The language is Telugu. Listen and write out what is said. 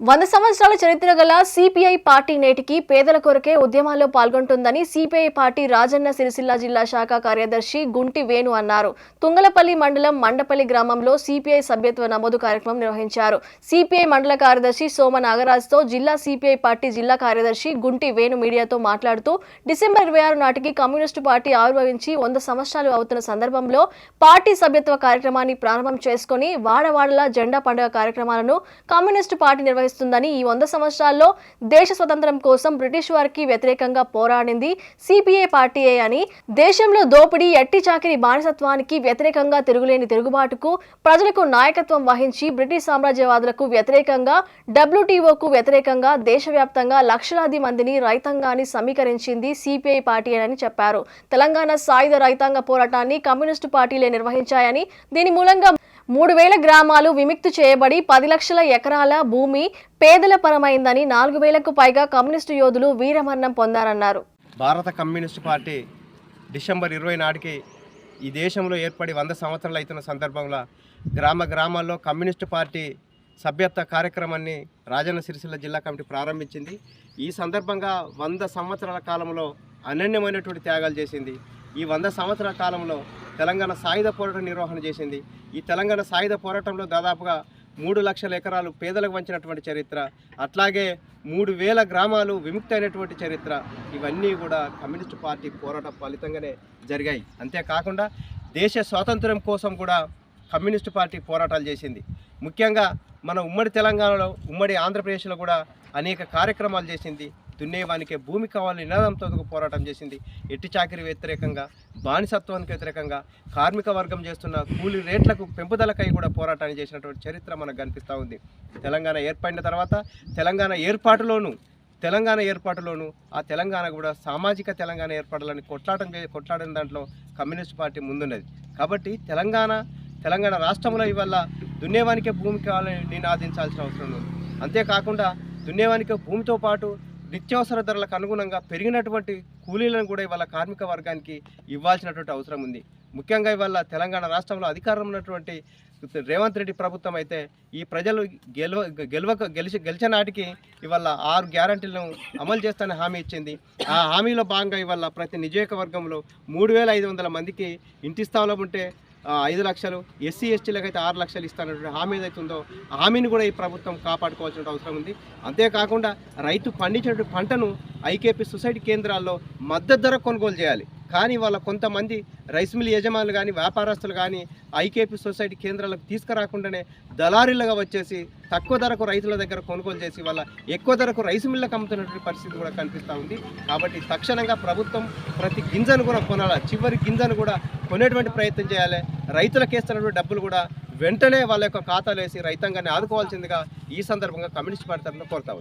వంద సంవత్సరాల చరిత్ర గల సిపిఐ పార్టీ నేటికి పేదల కొరకే ఉద్యమాల్లో పాల్గొంటుందని సిపిఐ పార్టీ రాజన్న సిరిసిల్ల జిల్లా శాఖ కార్యదర్శి గుంటి వేణు అన్నారు. తుంగలపల్లి మండలం మండపల్లి గ్రామంలో సిపిఐ సభ్యత్వ నమోదు కార్యక్రమం నిర్వహించారు. సిపిఐ మండల కార్యదర్శి సోమ నాగరాజ్తో జిల్లా సిపిఐ పార్టీ జిల్లా కార్యదర్శి గుంటి వేణు మీడియాతో మాట్లాడుతూ డిసెంబర్ ఇరవై ఆరు నాటికి కమ్యూనిస్టు పార్టీ ఆవిర్భవించి వంద సంవత్సరాలు అవుతున్న సందర్భంలో పార్టీ సభ్యత్వ కార్యక్రమాన్ని ప్రారంభం చేసుకుని వాడవాడలా జెండా పండుగ కార్యక్రమాలను కమ్యూనిస్టు పార్టీ భావిస్తుందని ఈ వంద సంవత్సరాల్లో దేశ స్వతంత్రం కోసం బ్రిటిష్ వారికి వ్యతిరేకంగా పోరాడింది సిపిఐ పార్టీయే అని. దేశంలో దోపిడీ ఎట్టి చాకిరి బానిసత్వానికి వ్యతిరేకంగా తిరుగులేని తిరుగుబాటుకు ప్రజలకు నాయకత్వం వహించి బ్రిటిష్ సామ్రాజ్యవాదులకు వ్యతిరేకంగా డబ్ల్యూటీఓకు వ్యతిరేకంగా దేశవ్యాప్తంగా లక్షలాది మందిని రైతాంగాన్ని సమీకరించింది సిపిఐ పార్టీ అని చెప్పారు. తెలంగాణ సాయుధ రైతాంగ పోరాటాన్ని కమ్యూనిస్టు పార్టీలే నిర్వహించాయని. దీని మూలంగా మూడు వేల గ్రామాలు విముక్తి చేయబడి పది లక్షల ఎకరాల భూమి పేదల పరమైందని నాలుగు వేలకు పైగా కమ్యూనిస్టు యోధులు వీరమరణం పొందారన్నారు. భారత కమ్యూనిస్టు పార్టీ డిసెంబర్ ఇరవై నాటికి ఈ దేశంలో ఏర్పడి వంద సంవత్సరాలు అవుతున్న సందర్భంలో గ్రామ గ్రామాల్లో కమ్యూనిస్టు పార్టీ సభ్యత్వ కార్యక్రమాన్ని రాజన్న సిరిసిల్ల జిల్లా కమిటీ ప్రారంభించింది. ఈ సందర్భంగా వంద సంవత్సరాల కాలంలో అనన్యమైనటువంటి త్యాగాలు చేసింది. ఈ వంద సంవత్సరాల కాలంలో తెలంగాణ సాయుధ పోరాటం నిర్వహణ చేసింది. ఈ తెలంగాణ సాయుధ పోరాటంలో దాదాపుగా మూడు లక్షల ఎకరాలు పేదలకు వంచినటువంటి చరిత్ర అట్లాగే మూడు వేల గ్రామాలు విముక్తి అయినటువంటి చరిత్ర ఇవన్నీ కూడా కమ్యూనిస్ట్ పార్టీ పోరాట ఫలితంగానే జరిగాయి. అంతేకాకుండా దేశ స్వాతంత్ర్యం కోసం కూడా కమ్యూనిస్ట్ పార్టీ పోరాటాలు చేసింది. ముఖ్యంగా మన ఉమ్మడి తెలంగాణలో ఉమ్మడి ఆంధ్రప్రదేశ్లో కూడా అనేక కార్యక్రమాలు చేసింది. దున్నేవానికే భూమి కావాలని నినాదంతో పోరాటం చేసింది. ఎట్టి చాకరి వ్యతిరేకంగా బానిసత్వానికి వ్యతిరేకంగా కార్మిక వర్గం చేస్తున్న కూలీ రేట్లకు పెంపుదలకై కూడా పోరాటాన్ని చేసినటువంటి చరిత్ర మనకు కనిపిస్తూ ఉంది. తెలంగాణ ఏర్పడిన తర్వాత తెలంగాణ ఏర్పాటులోను తెలంగాణ ఏర్పాటులోను ఆ తెలంగాణ కూడా సామాజిక తెలంగాణ ఏర్పడాలని కొట్లాటం చే కొట్లాడిన దాంట్లో కమ్యూనిస్ట్ పార్టీ ముందున్నది. కాబట్టి తెలంగాణ తెలంగాణ రాష్ట్రంలో ఇవల్ల దున్నేవానికే భూమి కావాలని నినాదించాల్సిన అవసరం ఉంది. అంతేకాకుండా దున్నేవానికే భూమితో పాటు నిత్యావసర ధరలకు అనుగుణంగా పెరిగినటువంటి కూలీలను కూడా ఇవాళ కార్మిక వర్గానికి ఇవ్వాల్సినటువంటి అవసరం ఉంది. ముఖ్యంగా ఇవాళ తెలంగాణ రాష్ట్రంలో అధికారం ఉన్నటువంటి రేవంత్ రెడ్డి ప్రభుత్వం అయితే ఈ ప్రజలు గెలవ గెలవక గెలిచి గెలిచిన నాటికి ఇవాళ ఆరు గ్యారంటీలను అమలు చేస్తానని హామీ ఇచ్చింది. ఆ హామీలో భాగంగా ఇవాళ ప్రతి నియోజకవర్గంలో మూడు వేల ఐదు వందల మందికి ఇంటి స్థానం ఉంటే ఐదు లక్షలు ఎస్సీ ఎస్టీలకు అయితే ఆరు లక్షలు ఇస్తానటువంటి హామీ ఏదైతే ఉందో హామీని కూడా ఈ ప్రభుత్వం కాపాడుకోవాల్సిన అవసరం ఉంది. అంతేకాకుండా రైతు పండించినటువంటి పంటను ఐకేపీ సొసైటీ కేంద్రాల్లో మద్దతు ధర కొనుగోలు చేయాలి. కానీ వాళ్ళ కొంతమంది రైస్ మిల్ యజమానులు కానీ వ్యాపారస్తులు కానీ ఐకేపీ సొసైటీ కేంద్రాలకు తీసుకురాకుండానే దళారీలుగా వచ్చేసి తక్కువ ధరకు రైతుల దగ్గర కొనుగోలు చేసి వాళ్ళ ఎక్కువ ధరకు రైస్ మిల్లకు అమ్ముతున్నటువంటి పరిస్థితి కూడా కనిపిస్తూ ఉంది. కాబట్టి తక్షణంగా ప్రభుత్వం ప్రతి గింజను కూడా కొనాలి? చివరి గింజను కూడా కొనేటువంటి ప్రయత్నం చేయాలి. రైతులకు వేస్తున్నటువంటి డబ్బులు కూడా వెంటనే వాళ్ళ యొక్క ఖాతాలు వేసి రైతాంగాన్ని ఆదుకోవాల్సిందిగా ఈ సందర్భంగా కమ్యూనిస్ట్ పార్టీ తరఫున కోరుతా